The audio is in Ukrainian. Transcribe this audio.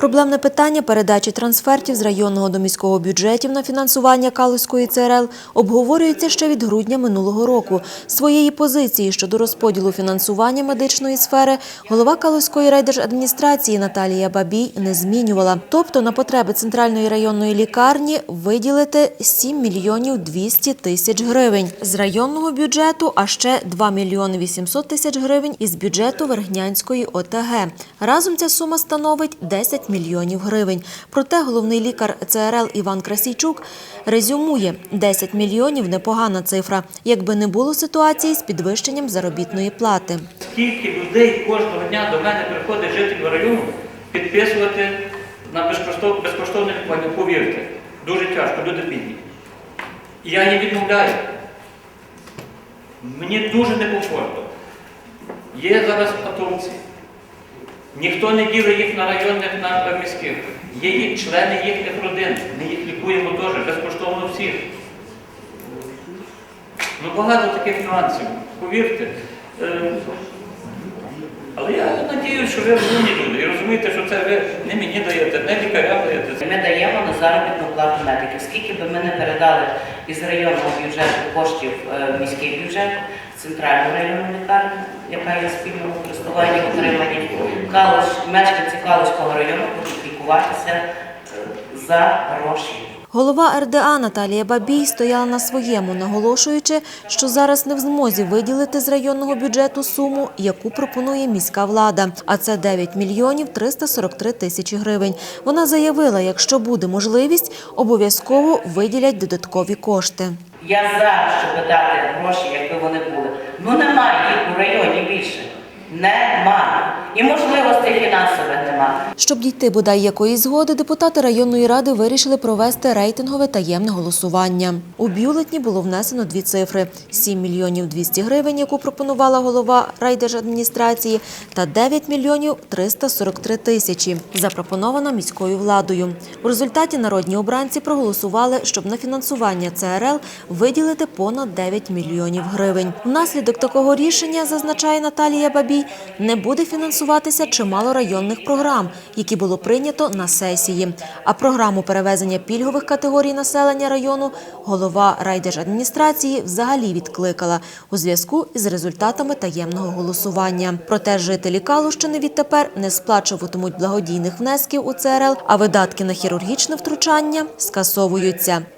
Проблемне питання передачі трансфертів з районного до міського бюджетів на фінансування Калузької ЦРЛ обговорюється ще від грудня минулого року. Своєї позиції щодо розподілу фінансування медичної сфери голова Калузької райдержадміністрації Наталія Бабій не змінювала. Тобто на потреби центральної районної лікарні виділити 7 мільйонів 200 тисяч гривень з районного бюджету, а ще 2 мільйони 800 тисяч гривень із бюджету Вергнянської ОТГ. Разом ця сума становить 10 мільйонів гривень. Проте головний лікар ЦРЛ Іван Красійчук резюмує – 10 мільйонів – непогана цифра, якби не було ситуації з підвищенням заробітної плати. Скільки людей кожного дня до мене приходить жителів району підписувати на безкоштов, безкоштовне лікування, повірте, дуже тяжко, люди бідні. Я не відмовляю. Мені дуже некомфортно. Є зараз атомці. Ніхто не ділить їх на районних, на міських. Є їх члени їхніх родин. Ми їх лікуємо теж безкоштовно всіх. Ну багато таких нюансів, повірте. Але я сподіваюся, що ви розумні люди і розумієте, що це ви не мені даєте, не лікаря даєте. Ми даємо на заробітну плату медиків. Скільки би ми не передали із районного бюджету коштів е, міський бюджет, центральну районну лікарню, яка є спільного користування отримані, мешканці Калуського району будуть лікуватися за гроші. Голова РДА Наталія Бабій стояла на своєму, наголошуючи, що зараз не в змозі виділити з районного бюджету суму, яку пропонує міська влада, а це 9 мільйонів 343 тисячі гривень. Вона заявила, якщо буде можливість, обов'язково виділять додаткові кошти. Я за, щоб дати гроші, якби вони були. Ну немає їх у районі більше. Нема. І можливостей фінансових нема. Щоб дійти бодай якоїсь згоди, депутати районної ради вирішили провести рейтингове таємне голосування. У бюлетні було внесено дві цифри – 7 мільйонів 200 гривень, яку пропонувала голова райдержадміністрації, та 9 мільйонів 343 тисячі, запропонована міською владою. У результаті народні обранці проголосували, щоб на фінансування ЦРЛ виділити понад 9 мільйонів гривень. Внаслідок такого рішення, зазначає Наталія Бабій, не буде фінансуватися чимало районних програм, які було прийнято на сесії. А програму перевезення пільгових категорій населення району голова райдержадміністрації взагалі відкликала у зв'язку із результатами таємного голосування. Проте жителі Калущини відтепер не сплачуватимуть благодійних внесків у ЦРЛ, а видатки на хірургічне втручання скасовуються.